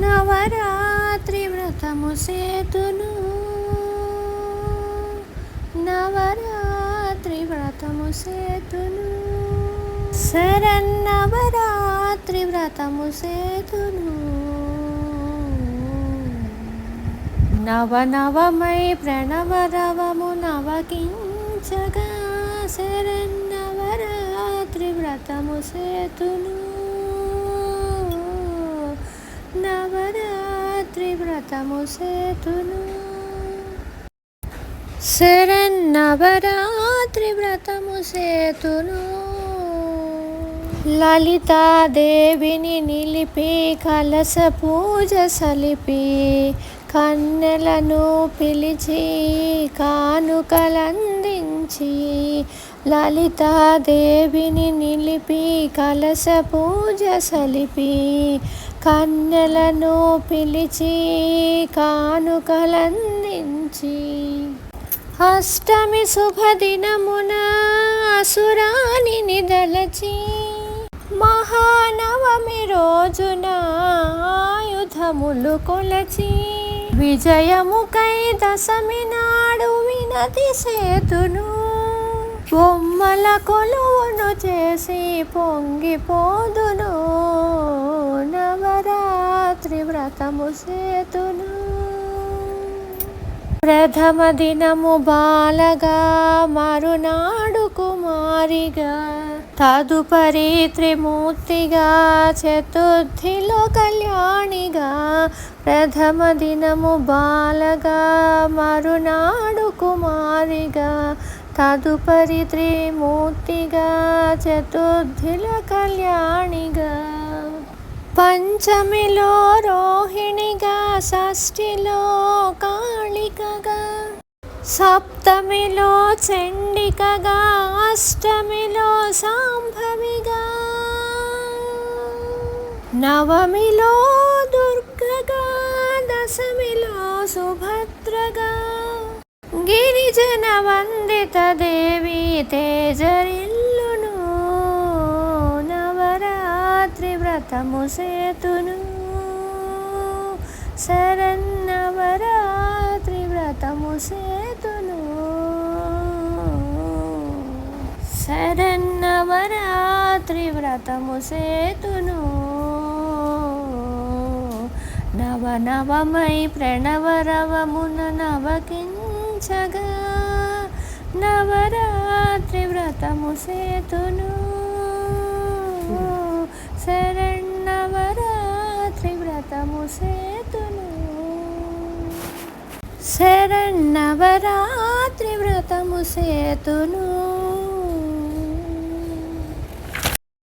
నవరాత్రి వ్రతము సేతును. నవరాత్రి వ్రతము సేతును. శరన్నవరాత్రి వ్రతము సేతును. నవనవమై ప్రణవరవము నవకించగా శరన్నవరాత్రి వ్రతము సేతును. వ్రతము సేతును శరన్నవరాత్రి వ్రతము సేతును లలితాదేవిని నిలిపి కలస పూజ సలిపి కన్నెలను పిలిచి కానుకలందించి లలితాదేవిని నిలిపి కలస పూజ సలిపి కన్నెలను పిలిచి కానుకలందించి. అష్టమి శుభదినమున అసురాని నిదలచి మహానవమి రోజున ఆయుధములు కొలచి విజయముకై దశమి నాడు వినతి సేతును. బొమ్మల కొలువును చేసి పొంగిపోదును నవరాత్రి వ్రతము సేతును ప్రథమ దినము బాలగా మరునాడు కుమారిగా తదుపరి త్రిమూర్తిగా చతుర్థిలో కళ్యాణిగా ప్రథమ దినము బాలగా మరునాడు కుమారిగా తదుపరి త్రిమూర్తిగా చతుర్థిల కళ్యాణిగా. పంచమిలో రోహిణిగా షష్ఠిలో కాళికగా సప్తమిలో చండికగా అష్టమిలో సాంభవిగా నవమిలో దుర్గగా దశమిలో సుభద్రగా గిరిజన వందిత దేవి తేజరిల్ వ్రతము సేతును శరన్నవరాత్రి వ్రతము సేతును శరన్నవరాత్రి వ్రతము సేతును నవనవమై ప్రణవరవమున నవకించగా నవరాత్రి వ్రతము సేతును శరణవరాత్రి వ్రతము సేతును శరణవరాత్రి వ్రతము సేతును